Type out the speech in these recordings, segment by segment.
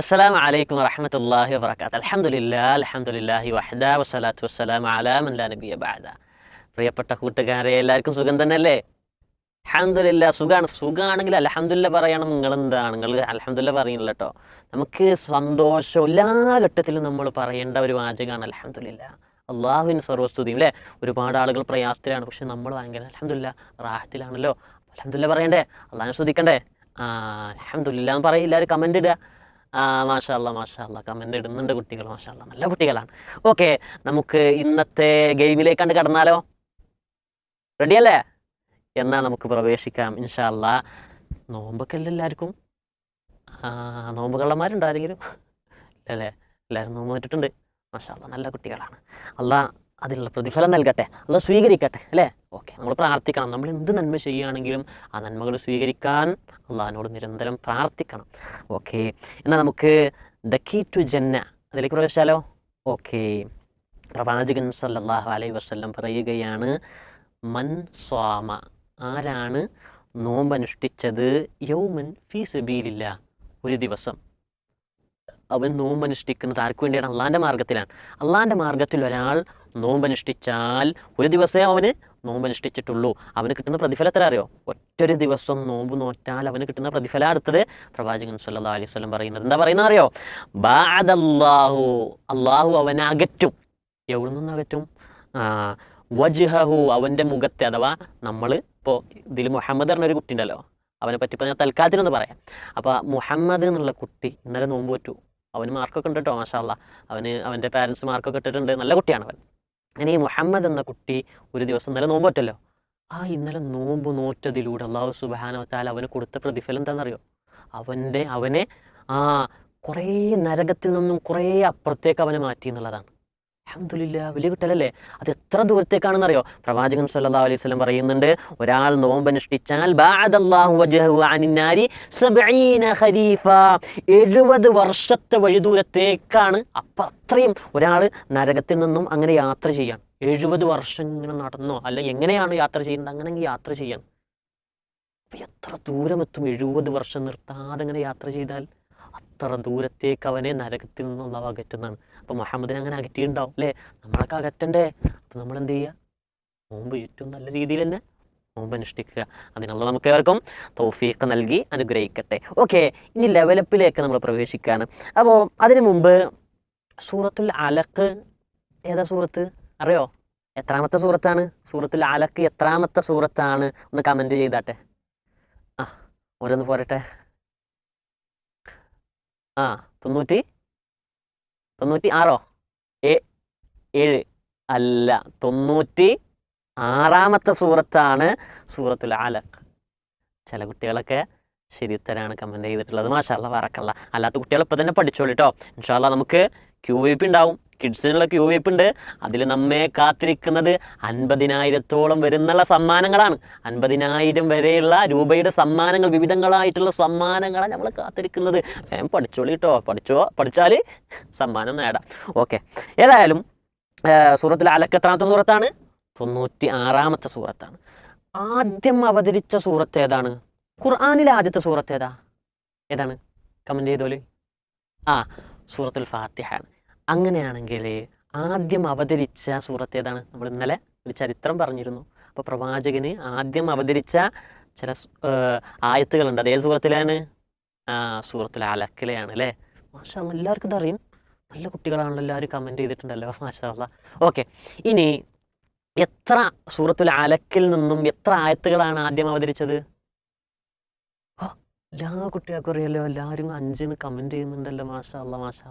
അസ്സലാം അലൈക്കും വറഹമത്തല്ലാഹി വബർക്കാത്ത് അലഹമുല്ലാ അലഹമുല്ലാഹി വഹദ വസ്സലാത്തു വസ്സലാം അലാം നബിയ ബാദ പ്രിയപ്പെട്ട കൂട്ടുകാരെ എല്ലാവർക്കും സുഖം തന്നെയല്ലേ? അലഹമുല്ല സുഖമാണ് സുഖമാണെങ്കിൽ അലഹമുല്ല പറയണം. നിങ്ങൾ എന്താണ് നിങ്ങൾ അലഹമുല്ല പറയുന്നില്ല കേട്ടോ നമുക്ക് സന്തോഷം എല്ലാ ഘട്ടത്തിലും നമ്മൾ പറയേണ്ട ഒരു വാചകമാണ് അലഹമുല്ല അള്ളാഹുവിന് സർവസ്തുതിയും അല്ലേ ഒരുപാട് ആളുകൾ പ്രയാസത്തിലാണ്. പക്ഷെ നമ്മൾ ഭയങ്കര അലഹമുല്ല റാഹത്തിലാണല്ലോ. അലഹമുല്ല പറയണ്ടേ? അള്ളാഹിനെ ശ്രദ്ധിക്കണ്ടേ ആ അലഹമുല്ല എന്ന് പറയില്ല. എല്ലാവരും കമന്റ് ഇടുക. ആ മാഷാ അല്ലാ മാഷാ അല്ലാ. കമന്റ് ഇടുന്നുണ്ട് കുട്ടികൾ മാഷാ അല്ലാ. നല്ല കുട്ടികളാണ്. ഓക്കെ നമുക്ക് ഇന്നത്തെ ഗെയിമിലേക്ക് കണ്ട് കടന്നാലോ? റെഡിയല്ലേ എന്നാൽ നമുക്ക് പ്രവേശിക്കാം ഇൻഷാല്ല നോമ്പൊക്കെ അല്ലേ എല്ലാവർക്കും? നോമ്പ് കള്ളന്മാരുണ്ടോ ആരെങ്കിലും? അല്ലേ? എല്ലാവരും നോമ്പ് വന്നിട്ടുണ്ട് മാഷാ അല്ലാ നല്ല കുട്ടികളാണ്. അല്ലാ അതിനുള്ള പ്രതിഫലം നൽകട്ടെ. അത് സ്വീകരിക്കട്ടെ അല്ലേ? ഓക്കെ നമ്മൾ പ്രാർത്ഥിക്കണം. നമ്മൾ എന്ത് നന്മ ചെയ്യുകയാണെങ്കിലും ആ നന്മകൾ സ്വീകരിക്കാൻ അള്ളാഹിനോട് നിരന്തരം പ്രാർത്ഥിക്കണം. ഓക്കെ എന്നാൽ നമുക്ക് ദ കീ ടു ജന്ന അതിലേക്ക് പ്രവേശിച്ചാലോ? ഓക്കെ പ്രവാചകൻ സല്ലാഹു അലൈ വസല്ലം പറയുകയാണ് മൻ സ്വാമ ആരാണ് നോമ്പനുഷ്ഠിച്ചത്? യൗമൻ ഫീ സബീലില്ല ഒരു ദിവസം. അവൻ നോമ്പനുഷ്ഠിക്കുന്നത് ആർക്കു വേണ്ടിയാണ്? അള്ളാന്റെ മാർഗത്തിലാണ് അള്ളാന്റെ മാർഗത്തിൽ ഒരാൾ നോമ്പനുഷ്ഠിച്ചാൽ ഒരു ദിവസമേ അവന് നോമ്പനുഷ്ഠിച്ചിട്ടുള്ളൂ. അവന് കിട്ടുന്ന പ്രതിഫലത്തിൽ അറിയോ? ഒറ്റൊരു ദിവസം നോമ്പ് നോറ്റാൽ അവന് കിട്ടുന്ന പ്രതിഫലം അടുത്തത് പ്രവാചകൻ സല്ലാ അലൈഹി സ്വലം പറയുന്നത്. എന്താ പറയുന്നത് അറിയോ? ബാദല്ലാഹു അള്ളാഹു അവനെ അകറ്റും. എവിടെ നിന്ന് അകറ്റും? വജ്ഹഹു അവന്റെ മുഖത്തെ അഥവാ നമ്മൾ ഇപ്പോൾ ഇതിൽ മുഹമ്മദ് പറഞ്ഞൊരു കുട്ടി ഉണ്ടല്ലോ. അവനെ പറ്റി പറഞ്ഞാൽ ഞാൻ തൽക്കാലത്തിനൊന്ന് പറയാം. അപ്പോൾ മുഹമ്മദ് എന്നുള്ള കുട്ടി ഇന്നലെ നോമ്പ് പറ്റൂ. അവന് മാർക്കൊക്കെ ഉണ്ട് കേട്ടോ മാഷാല്ല അവന് അവന്റെ പാരൻസ് മാർക്കൊക്കെ ഇട്ടിട്ടുണ്ട്. നല്ല കുട്ടിയാണ് അവൻ. അങ്ങനെ ഈ മുഹമ്മദ് എന്ന കുട്ടി ഒരു ദിവസം ഇന്നലെ നോമ്പ് പറ്റല്ലോ? ആ ഇന്നലെ നോമ്പ് നോറ്റതിലൂടെ അള്ളാഹു സുബാനവത്താൽ അവന് കൊടുത്ത പ്രതിഫലം എന്താണെന്നറിയോ? അവന്റെ അവനെ ആ കുറേ നരകത്തിൽ നിന്നും കുറേ അപ്പുറത്തേക്ക് അവനെ മാറ്റി എന്നുള്ളതാണ്. അഹമ്മദില്ല വലിയ കിട്ടലല്ലേ അത് എത്ര ദൂരത്തേക്കാണെന്ന് അറിയോ പ്രവാചകൻ സല്ലാ അലൈഹി സ്വലം പറയുന്നുണ്ട് ഒരാൾ നോമ്പനുഷ്ഠിച്ചാൽ എഴുപത് വർഷത്തെ വഴി ദൂരത്തേക്കാണ്. അപ്പം അത്രയും ഒരാൾ നരകത്തിൽ നിന്നും അങ്ങനെ യാത്ര ചെയ്യാൻ. എഴുപത് വർഷം ഇങ്ങനെ നടന്നോ? അല്ല എങ്ങനെയാണ് യാത്ര ചെയ്യുന്നത്? അങ്ങനെ യാത്ര ചെയ്യാൻ. അപ്പം എത്ര ദൂരമെത്തും? എഴുപത് വർഷം നിർത്താതെ അങ്ങനെ യാത്ര ചെയ്താൽ? അത്ര ദൂരത്തേക്ക് അവനെ നരകത്തിൽ നിന്നുള്ള അകറ്റുന്നതാണ്. അപ്പോൾ മുഹമ്മദിനെ അങ്ങനെ അകറ്റിയിട്ടുണ്ടാവും അല്ലേ? നമ്മളൊക്കെ അകറ്റണ്ടേ? അപ്പം നമ്മൾ എന്ത് ചെയ്യുക നോമ്പ് ഏറ്റവും നല്ല രീതിയിൽ തന്നെ നോമ്പ് അനുഷ്ഠിക്കുക. അതിനുള്ള നമുക്ക് ഏവർക്കും തോഫീക്ക് നൽകി അനുഗ്രഹിക്കട്ടെ. ഓക്കെ ഇനി ലെവലപ്പിലേക്ക് നമ്മൾ പ്രവേശിക്കുകയാണ്. അപ്പോൾ അതിനു മുമ്പ് സൂറത്തുൽ അലക്ക് ഏതാ സൂറത്ത്? അറിയോ? എത്രാമത്തെ സൂറത്താണ്? സൂറത്തുൽ അലക്ക് എത്രാമത്തെ സൂറത്താണ്? ഒന്ന് കമന്റ് ചെയ്താട്ടെ. ആ ഓരോന്ന് പോരട്ടെ. ആ തൊണ്ണൂറ്റി? തൊണ്ണൂറ്റി ആറോ ഏ ഏഴ്. അല്ല തൊണ്ണൂറ്റി ആറാമത്തെ സൂറത്താണ് സൂറത്തുൽ ആലക്ക് ചില കുട്ടികളൊക്കെ ശരി ശരിത്തരാണ് കമന്റ് ചെയ്തിട്ടുള്ളത്. മാഷാല്ല വറക്കല്ല അല്ലാത്ത കുട്ടികൾ ഇപ്പം തന്നെ പഠിച്ചോളൂ കേട്ടോ ഇൻഷാല്ല നമുക്ക് ക്യൂ വെയ്പ്പ് ഉണ്ടാവും. കിഡ്സിനുള്ള ക്യൂ വെയ്പ്പ് ഉണ്ട് അതിൽ നമ്മെ കാത്തിരിക്കുന്നത് അൻപതിനായിരത്തോളം വരുന്നുള്ള സമ്മാനങ്ങളാണ്. അൻപതിനായിരം വരെയുള്ള രൂപയുടെ സമ്മാനങ്ങൾ വിവിധങ്ങളായിട്ടുള്ള സമ്മാനങ്ങളാണ് നമ്മൾ കാത്തിരിക്കുന്നത്. വേഗം പഠിച്ചോളി കേട്ടോ പഠിച്ചോ? പഠിച്ചാൽ സമ്മാനം നേടാം. ഓക്കെ. ഏതായാലും സൂറത്തിൽ അലക്കെത്രാമത്തെ സൂറത്താണ്? തൊണ്ണൂറ്റി ആറാമത്തെ സൂറത്താണ്. ആദ്യം അവതരിച്ച സൂറത്ത് ഏതാണ്? ഖുർആാനിലെ ആദ്യത്തെ സൂറത്ത് ഏതാ? ഏതാണ്? കമന്റ് ചെയ്തോൽ. ആ സൂറത്തുൽ ഫാത്തിഹാണ് അങ്ങനെയാണെങ്കിൽ ആദ്യം അവതരിച്ച സൂറത്ത് ഏതാണ്? നമ്മൾ ഇന്നലെ ഒരു ചരിത്രം പറഞ്ഞിരുന്നു. അപ്പോൾ പ്രവാചകന് ആദ്യം അവതരിച്ച ചില ആയത്തുകളുണ്ട്. അത് ഏത് സൂറത്തിലാണ്? ആ സൂറത്തുൽ അലക്കിലെയാണ് അല്ലേ? മാഷാ എല്ലാവർക്കും ഇതറിയും നല്ല കുട്ടികളാണല്ലോ എല്ലാവരും കമന്റ് ചെയ്തിട്ടുണ്ടല്ലോ. മാഷാ ഓക്കെ. ഇനി എത്ര സൂറത്തുൽ അലക്കിൽ നിന്നും എത്ര ആയത്തുകളാണ് ആദ്യം അവതരിച്ചത്? എല്ലാ കുട്ടികൾക്കും അറിയാലോ എല്ലാവരും അഞ്ചിന് കമന്റ് ചെയ്യുന്നുണ്ടല്ലോ മാഷാ അല്ല മാഷാ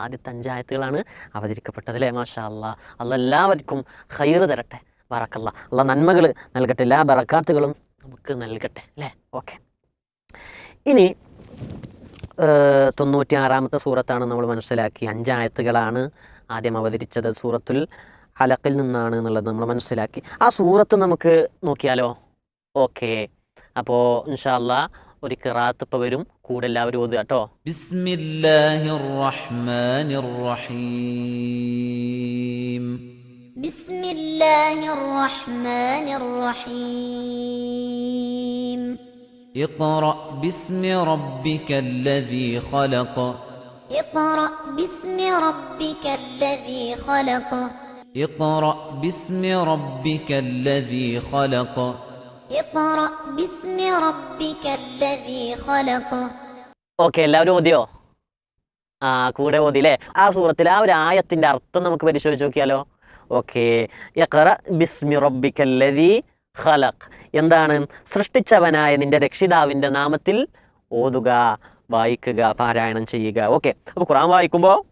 ആദ്യത്തെ അഞ്ചായത്തുകളാണ് അവതരിക്കപ്പെട്ടത് അല്ലേ മാഷാ അല്ല അല്ല എല്ലാവർക്കും ഹൈറ് തരട്ടെ ബറക്കല്ല. അല്ല നന്മകൾ നൽകട്ടെ എല്ലാ ബറക്കാത്തുകളും നമുക്ക് നൽകട്ടെ അല്ലേ? ഓക്കെ. ഇനി തൊണ്ണൂറ്റി ആറാമത്തെ സൂറത്താണ് നമ്മൾ മനസ്സിലാക്കി അഞ്ചായത്തുകളാണ് ആദ്യം അവതരിച്ചത് സൂറത്തുൽ അലക്കിൽ നിന്നാണ് എന്നുള്ളത് നമ്മൾ മനസ്സിലാക്കി. ആ സൂറത്ത് നമുക്ക് നോക്കിയാലോ? ഓക്കെ. അപ്പോൾ ഇൻഷാല്ല ഒരു കിറാത്ത് ഇപ്പം വരും കൂടെ എല്ലാവരും ഓതുക കേട്ടോ ബിസ്മില്ലാഹിർ റഹ്മാനിർ റഹീം ബിസ്മില്ലാഹിർ റഹ്മാനിർ റഹീം اقرأ باسم ربك الذي خلق اقرأ باسم ربك الذي خلق اقرأ باسم ربك الذي خلق ഓക്കെ എല്ലാവരും ഓതിയോ? ആ കൂടെ ഓതില്ലേ? ആ സൂറത്തിൽ ആ ഒരു ആയത്തിന്റെ അർത്ഥം നമുക്ക് പരിശോധിച്ച് നോക്കിയാലോ? ഓക്കെ ബിസ്മി എന്താണ്? സൃഷ്ടിച്ചവനായ നിന്റെ രക്ഷിതാവിന്റെ നാമത്തിൽ ഓതുക വായിക്കുക പാരായണം ചെയ്യുക. ഓക്കെ അപ്പോൾ ഖുറാൻ വായിക്കുമ്പോൾ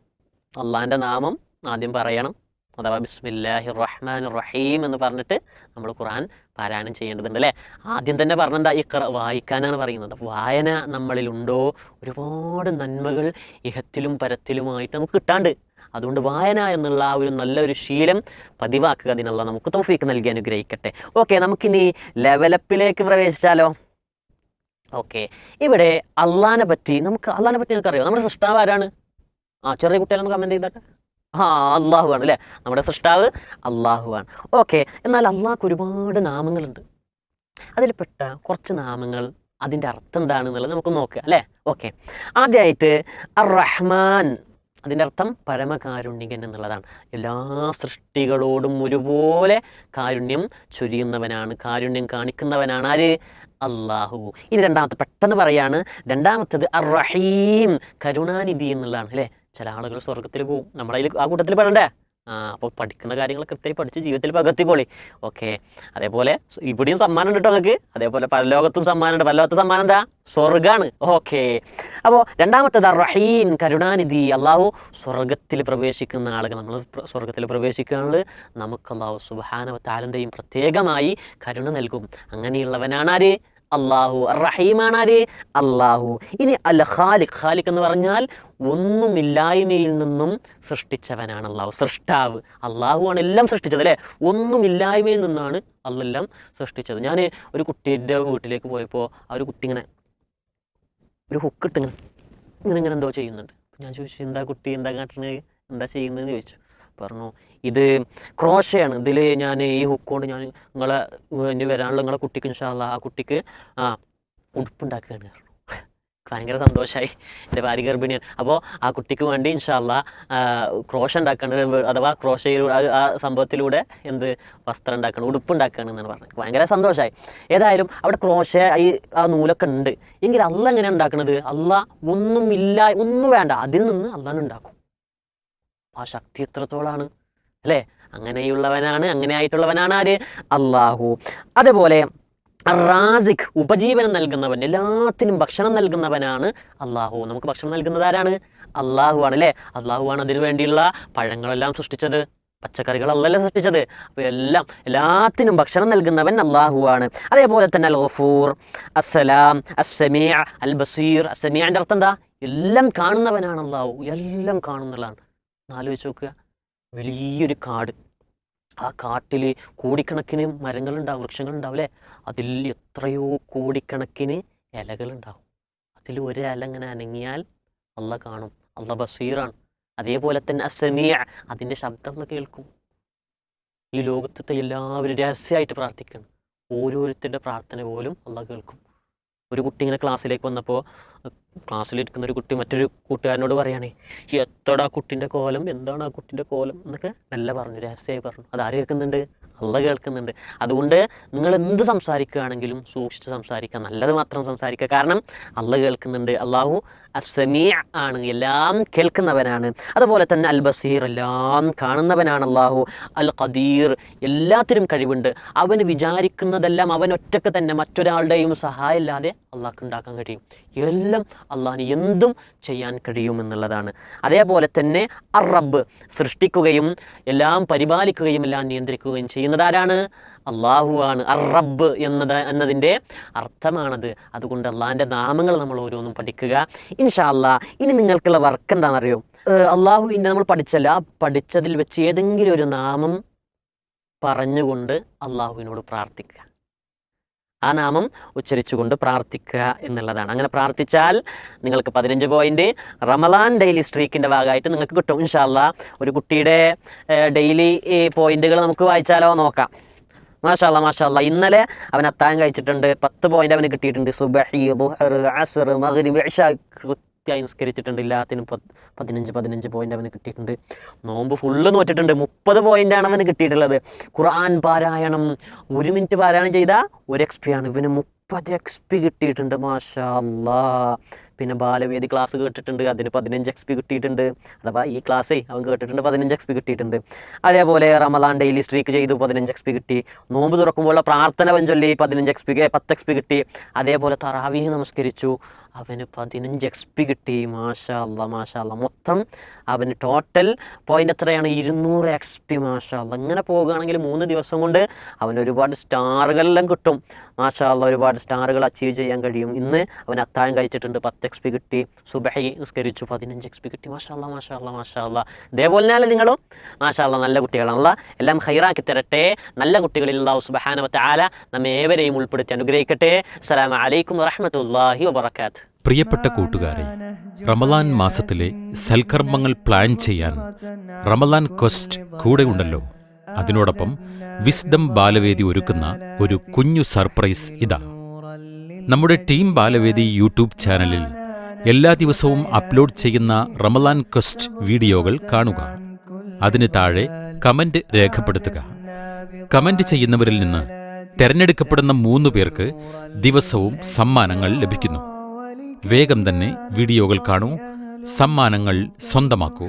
അള്ളാന്റെ നാമം ആദ്യം പറയണം. അഥവാ ബിസ്മില്ലാഹി റഹ്മാൻ റഹീം എന്ന് പറഞ്ഞിട്ട് നമ്മൾ ഖുറാൻ പാരായണം ചെയ്യേണ്ടതുണ്ട് അല്ലേ? ആദ്യം തന്നെ പറഞ്ഞെന്താ ഈ വായിക്കാനാണ് പറയുന്നത്. വായന നമ്മളിലുണ്ടോ? ഒരുപാട് നന്മകൾ ഇഹത്തിലും പരത്തിലുമായിട്ട് നമുക്ക് കിട്ടാണ്ട്. അതുകൊണ്ട് വായന എന്നുള്ള ആ ഒരു നല്ലൊരു ശീലം പതിവാക്കുക. അതിനുള്ള നമുക്ക് തൗഫീക്ക് നൽകി അനുഗ്രഹിക്കട്ടെ. ഓക്കെ നമുക്കിനി ലെവലപ്പിലേക്ക് പ്രവേശിച്ചാലോ? ഓക്കെ ഇവിടെ അള്ളാനെ പറ്റി നമുക്ക് അള്ളാനെ പറ്റി നമുക്ക് അറിയാം നമ്മുടെ സൃഷ്ടാവ് ആരാണ്? ആ ചെറിയ കുട്ടികളൊന്ന് കമന്റ് ചെയ്തട്ടെ. ആ അള്ളാഹു ആണ് അല്ലേ നമ്മുടെ സൃഷ്ടാവ് അള്ളാഹു ആണ് ഓക്കെ എന്നാൽ അള്ളാഹ്ക്ക് ഒരുപാട് നാമങ്ങളുണ്ട്. അതിൽപ്പെട്ട കുറച്ച് നാമങ്ങൾ അതിന്റെ അർത്ഥം എന്താണ് എന്നുള്ളത് നമുക്ക് നോക്കുക അല്ലേ? ഓക്കെ. ആദ്യമായിട്ട് അർ റഹ്മാൻ അതിന്റെ അർത്ഥം പരമകാരുണ്യകൻ എന്നുള്ളതാണ്. എല്ലാ സൃഷ്ടികളോടും ഒരുപോലെ കാരുണ്യം ചൊരിയുന്നവനാണ് കാരുണ്യം കാണിക്കുന്നവനാണ് ആര്? അള്ളാഹു ഇനി രണ്ടാമത്തെ പെട്ടെന്ന് പറയാണ് രണ്ടാമത്തത് അർ റഹീം കരുണാനിധി എന്നുള്ളതാണ് അല്ലേ? ചില ആളുകൾ സ്വർഗത്തിൽ പോകും നമ്മുടെ അതിൽ ആ കൂട്ടത്തിൽ പെടണ്ടേ? ആ അപ്പോൾ പഠിക്കുന്ന കാര്യങ്ങൾ കൃത്യമായി പഠിച്ച് ജീവിതത്തിൽ പകർത്തിക്കോളി. ഓക്കെ. അതേപോലെ ഇവിടെയും സമ്മാനം ഉണ്ട് കേട്ടോ നിങ്ങൾക്ക് അതേപോലെ പരലോകത്തും സമ്മാനമുണ്ട് പരലോകത്തെ സമ്മാനം എന്താ? സ്വർഗാണ് ഓക്കെ. അപ്പോൾ രണ്ടാമത്തേത് റഹീൻ കരുണാനിധി. അള്ളാഹു സ്വർഗത്തിൽ പ്രവേശിക്കുന്ന ആളുകൾ. നമ്മൾ സ്വർഗത്തിൽ പ്രവേശിക്കുകയാണെങ്കിൽ നമുക്ക് അള്ളാഹു സുബാനവ താലന്തയും പ്രത്യേകമായി കരുണ നൽകും. അങ്ങനെയുള്ളവനാണ് ആര്? അള്ളാഹു റഹീമാണ് ആര് അള്ളാഹു ഇനി അൽ ഖാലിഖ്. ഖാലിഖ് എന്ന് പറഞ്ഞാൽ ഒന്നുമില്ലായ്മയിൽ നിന്നും സൃഷ്ടിച്ചവനാണ് അള്ളാഹു സൃഷ്ടാവ്. അള്ളാഹു ആണ് എല്ലാം സൃഷ്ടിച്ചത് അല്ലേ? ഒന്നുമില്ലായ്മയിൽ നിന്നാണ് അള്ളെല്ലാം സൃഷ്ടിച്ചത്. ഞാൻ ഒരു കുട്ടിന്റെ വീട്ടിലേക്ക് പോയപ്പോൾ ആ ഒരു കുട്ടി ഇങ്ങനെ ഒരു ഹുക്ക് ഇങ്ങനെ ഇങ്ങനെ ഇങ്ങനെ എന്തോ ചെയ്യുന്നുണ്ട്. ഞാൻ ചോദിച്ചു എന്താ കുട്ടി? എന്താ കാട്ടണേ? എന്താ ചെയ്യുന്നതെന്ന് ചോദിച്ചു. പറഞ്ഞു ഇത് ക്രോഷയാണ് ഇതിൽ ഞാൻ ഈ ഹുക്ക് കൊണ്ട് ഞാൻ നിങ്ങളെ ഇനി വരാനുള്ള നിങ്ങളെ കുട്ടിക്ക് ഇൻഷാല്ല ആ കുട്ടിക്ക് ആ ഉടുപ്പുണ്ടാക്കുകയാണ് പറഞ്ഞു. ഭയങ്കര സന്തോഷമായി എന്റെ ഭാര്യ ഗർഭിണിയാണ്. അപ്പോൾ ആ കുട്ടിക്ക് വേണ്ടി ഇൻഷാല്ല ക്രോഷ ഉണ്ടാക്കുകയാണ് അഥവാ ക്രോഷയിലൂടെ ആ- ആ സംഭവത്തിലൂടെ എന്ത് വസ്ത്രം ഉണ്ടാക്കണം ഉടുപ്പ് ഉണ്ടാക്കണം എന്നാണ് പറഞ്ഞത്. ഭയങ്കര സന്തോഷമായി ഏതായാലും അവിടെ ക്രോഷ ഈ ആ നൂലൊക്കെ ഉണ്ട്. എങ്കിൽ അല്ല എങ്ങനെയാണ് ഉണ്ടാക്കുന്നത് അല്ല ഒന്നും ഇല്ല ഒന്നും വേണ്ട. അതിൽ നിന്ന് അല്ലാണ്ട് ഉണ്ടാക്കും. ആ ശക്തി എത്രത്തോളാണ്? അല്ലേ? അങ്ങനെയുള്ളവനാണ് അങ്ങനെ ആയിട്ടുള്ളവനാണ് ആര്? അള്ളാഹു അതുപോലെ റാസിഖ് ഉപജീവനം നൽകുന്നവൻ എല്ലാത്തിനും ഭക്ഷണം നൽകുന്നവനാണ് അള്ളാഹു നമുക്ക് ഭക്ഷണം നൽകുന്നത് ആരാണ്? അള്ളാഹു ആണ് അല്ലേ? അള്ളാഹു ആണ് അതിനു വേണ്ടിയുള്ള പഴങ്ങളെല്ലാം സൃഷ്ടിച്ചത്. പച്ചക്കറികൾ അല്ലല്ലോ സൃഷ്ടിച്ചത്. അപ്പോൾ എല്ലാം എല്ലാത്തിനും ഭക്ഷണം നൽകുന്നവൻ അള്ളാഹു ആണ് അതേപോലെ തന്നെ അൽ ഗഫൂർ അസ്സലാം അസ്സമിയ അൽ ബസീർ അസ്സമീന്റെ അർത്ഥം എന്താ? എല്ലാം കാണുന്നവനാണ് അള്ളാഹു എല്ലാം കാണുന്നതാണ് ആലോചിച്ച് നോക്കുക. വലിയൊരു കാട്. ആ കാട്ടിൽ കോടിക്കണക്കിന് മരങ്ങളുണ്ടാവും വൃക്ഷങ്ങളുണ്ടാവും അല്ലേ അതിൽ എത്രയോ കോടിക്കണക്കിന് ഇലകളുണ്ടാവും. അതിൽ ഒരു ഇല ഇങ്ങനെ അനങ്ങിയാൽ അള്ള കാണും. അള്ള ബസീറാണ്. അതേപോലെ തന്നെ അസമിയ അതിന്റെ ശബ്ദം കേൾക്കും. ഈ ലോകത്തെ എല്ലാവരും രഹസ്യമായിട്ട് പ്രാർത്ഥിക്കണം. ഓരോരുത്തരുടെ പ്രാർത്ഥന പോലും അള്ള കേൾക്കും. ഒരു കുട്ടി ഇങ്ങനെ ക്ലാസ്സിലേക്ക് വന്നപ്പോൾ ക്ലാസ്സിലിരിക്കുന്ന ഒരു കുട്ടി മറ്റൊരു കൂട്ടുകാരനോട് പറയുകയാണേ എത്തടാ കുട്ടിന്റെ കോലം? എന്താണ് ആ കുട്ടിന്റെ കോലം? എന്നൊക്കെ നല്ല പറഞ്ഞു രഹസ്യമായി പറഞ്ഞു. അത് ആര് കേൾക്കുന്നുണ്ട്? അള്ള കേൾക്കുന്നുണ്ട്. അതുകൊണ്ട് നിങ്ങൾ എന്ത് സംസാരിക്കുകയാണെങ്കിലും സൂക്ഷിച്ച് സംസാരിക്കുക. നല്ലത് മാത്രം സംസാരിക്കുക. കാരണം അള്ള കേൾക്കുന്നുണ്ട്. അള്ളാഹു അസമിയ ആണ്. എല്ലാം കേൾക്കുന്നവനാണ്. അതുപോലെ തന്നെ അൽ ബസീർ എല്ലാം കാണുന്നവനാണ് അള്ളാഹു. അൽ ഖദീർ എല്ലാത്തിനും കഴിവുണ്ട്. അവന് വിചാരിക്കുന്നതെല്ലാം അവൻ ഒറ്റയ്ക്ക് തന്നെ മറ്റൊരാളുടെയും സഹായം ഇല്ലാതെ അള്ളാഹ്ക്ക് ഉണ്ടാക്കാൻ കഴിയും. എല്ലാം അള്ളാഹിന് എന്തും ചെയ്യാൻ കഴിയുമെന്നുള്ളതാണ് അതേപോലെ തന്നെ അറബ് സൃഷ്ടിക്കുകയും എല്ലാം പരിപാലിക്കുകയും എല്ലാം നിയന്ത്രിക്കുകയും ചെയ്യുന്നത് ആരാണ്? അള്ളാഹു ആണ്. അറബ് എന്നത് എന്നതിന്റെ അർത്ഥമാണത്. അതുകൊണ്ട് അള്ളാഹിന്റെ നാമങ്ങൾ നമ്മൾ ഓരോന്നും പഠിക്കുക. ഇൻഷാ അല്ലാ ഇനി നിങ്ങൾക്കുള്ള വർക്ക് എന്താണെന്നറിയോ? അള്ളാഹു ഇന്നെ നമ്മൾ പഠിച്ചല്ല. പഠിച്ചതിൽ വെച്ച് ഏതെങ്കിലും ഒരു നാമം പറഞ്ഞുകൊണ്ട് അള്ളാഹുവിനോട് പ്രാർത്ഥിക്കുക. ആ നാമം ഉച്ചരിച്ചുകൊണ്ട് പ്രാർത്ഥിക്കുക എന്നുള്ളതാണ്. അങ്ങനെ പ്രാർത്ഥിച്ചാൽ നിങ്ങൾക്ക് പതിനഞ്ച് പോയിന്റ് റമലാൻ ഡെയിലി സ്ട്രീക്കിന്റെ ഭാഗമായിട്ട് നിങ്ങൾക്ക് കിട്ടും. ഇൻഷാല്ല ഒരു കുട്ടിയുടെ ഡെയിലി പോയിന്റുകൾ നമുക്ക് വായിച്ചാലോ നോക്കാം. മാഷാല്ല മാഷാല്ല ഇന്നലെ അവൻ അത്താഴം കഴിച്ചിട്ടുണ്ട്. പത്ത് പോയിന്റ് അവന് കിട്ടിയിട്ടുണ്ട്. സുബഹി കൃത്യമായി നിസ്കരിച്ചിട്ടുണ്ട്. എല്ലാത്തിനും പതിനഞ്ച് പതിനഞ്ച് പോയിന്റ് അവന് കിട്ടിയിട്ടുണ്ട്. നോമ്പ് ഫുള്ള് നോറ്റിട്ടുണ്ട് മുപ്പത് പോയിന്റാണ് അവന് കിട്ടിയിട്ടുള്ളത്. ഖുർആൻ പാരായണം. ഒരു മിനിറ്റ് പാരായണം ചെയ്താൽ ഒരു എക്സ് പി ആണ്. ഇവന് മുപ്പത് എക്സ് പി കിട്ടിയിട്ടുണ്ട്. മാഷാ പിന്നെ ബാലവേദി ക്ലാസ് കേട്ടിട്ടുണ്ട്. അതിന് പതിനഞ്ച് എക്സ് പി കിട്ടിയിട്ടുണ്ട്. അഥവാ ഈ ക്ലാസ്സേ അവൻ കേട്ടിട്ടുണ്ട് പതിനഞ്ച് എക്സ് പി കിട്ടിയിട്ടുണ്ട്. അതേപോലെ റമദാൻ ഡെയിലി സ്ട്രീക്ക് ചെയ്തു പതിനഞ്ച് എക്സ് പി കിട്ടി. നോമ്പ് തുറക്കുമ്പോഴുള്ള പ്രാർത്ഥന പഞ്ചൊല്ലി പതിനഞ്ച് എക്സ് പി പത്ത് എക്സ് പി കിട്ടി. അതേപോലെ തറാവീഹ് നമസ്കരിച്ചു. അവന് പതിനഞ്ച് എക്സ് പി കിട്ടി. മാഷാ അല്ല മാഷാ മൊത്തം അവന് ടോട്ടൽ പോയിന്റ് എത്രയാണ്? ഇരുന്നൂറ് എക്സ് പി മാഷാ ഇങ്ങനെ പോകുകയാണെങ്കിൽ മൂന്ന് ദിവസം കൊണ്ട് അവന് ഒരുപാട് സ്റ്റാറുകളെല്ലാം കിട്ടും. മാഷാ ഒരുപാട് സ്റ്റാറുകൾ അച്ചീവ് ചെയ്യാൻ കഴിയും. ഇന്ന് അവൻ അത്താഴം കഴിച്ചിട്ടുണ്ട്. പത്ത് എക്സ് പി കിട്ടി. സുബഹി നിസ്കരിച്ചു. പതിനഞ്ച് എക്സ് പി കിട്ടി. മാഷാ അല്ല മാഷാ മാഷാ ഇതേപോലെ തന്നെ നിങ്ങളും? മാഷാ അല്ല നല്ല കുട്ടികളാണല്ല. എല്ലാം ഹൈറാക്കി തരട്ടെ. നല്ല കുട്ടികളിൽ അള്ളാഹു സുബഹാനവത്തെ ആല നമ്മെ ഏവരെയും ഉൾപ്പെടുത്തി അനുഗ്രഹിക്കട്ടെ. അസ്സലാമലൈക്കും അലൈക്കും വറഹ്മത്തുള്ളാഹി വബറകാത്ത് പ്രിയപ്പെട്ട കൂട്ടുകാരെ റമദാൻ മാസത്തിലെ സൽക്കർമ്മങ്ങൾ പ്ലാൻ ചെയ്യാൻ റമദാൻ ക്വസ്റ്റ് കൂടെ ഉണ്ടല്ലോ അതിനോടൊപ്പം വിസ്ഡം ബാലവേദി ഒരുക്കുന്ന ഒരു കുഞ്ഞു സർപ്രൈസ് ഇതാ. നമ്മുടെ ടീം ബാലവേദി യൂട്യൂബ് ചാനലിൽ എല്ലാ ദിവസവും അപ്ലോഡ് ചെയ്യുന്ന റമദാൻ ക്വസ്റ്റ് വീഡിയോകൾ കാണുക. അതിന് താഴെ കമന്റ് രേഖപ്പെടുത്തുക. കമന്റ് ചെയ്യുന്നവരിൽ നിന്ന് തെരഞ്ഞെടുക്കപ്പെടുന്ന മൂന്ന് പേർക്ക് ദിവസവും സമ്മാനങ്ങൾ ലഭിക്കുന്നു. വേഗം തന്നെ വീഡിയോകൾ കാണൂ സമ്മാനങ്ങൾ സ്വന്തമാക്കൂ.